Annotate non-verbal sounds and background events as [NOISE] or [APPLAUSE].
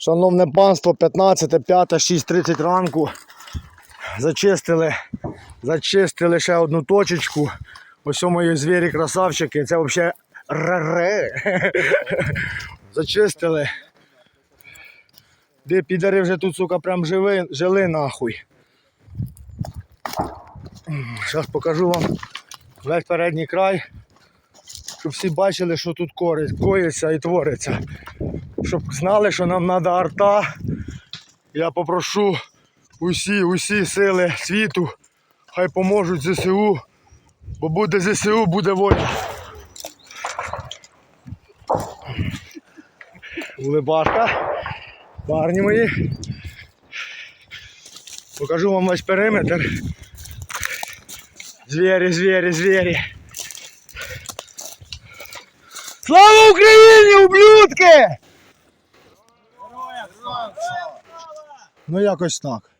Шановне панство, 15, 5, 6.30 ранку. Зачистили, зачистили ще одну точечку. Ось мої звірі красавчики. Це взагалі раре. [LAUGHS] Зачистили. Де підари вже тут, сука, прям живи, жили нахуй. Зараз покажу вам весь передній край, щоб всі бачили, що тут коїться і твориться. Щоб знали, що нам треба арта. Я попрошу усі, усі сили світу, хай поможуть ЗСУ, бо буде ЗСУ, буде воля. Улибашка. Парні мої. Покажу вам весь периметр. Звірі, звірі, звірі. Слава Україні, ублюдки! Ну якось так.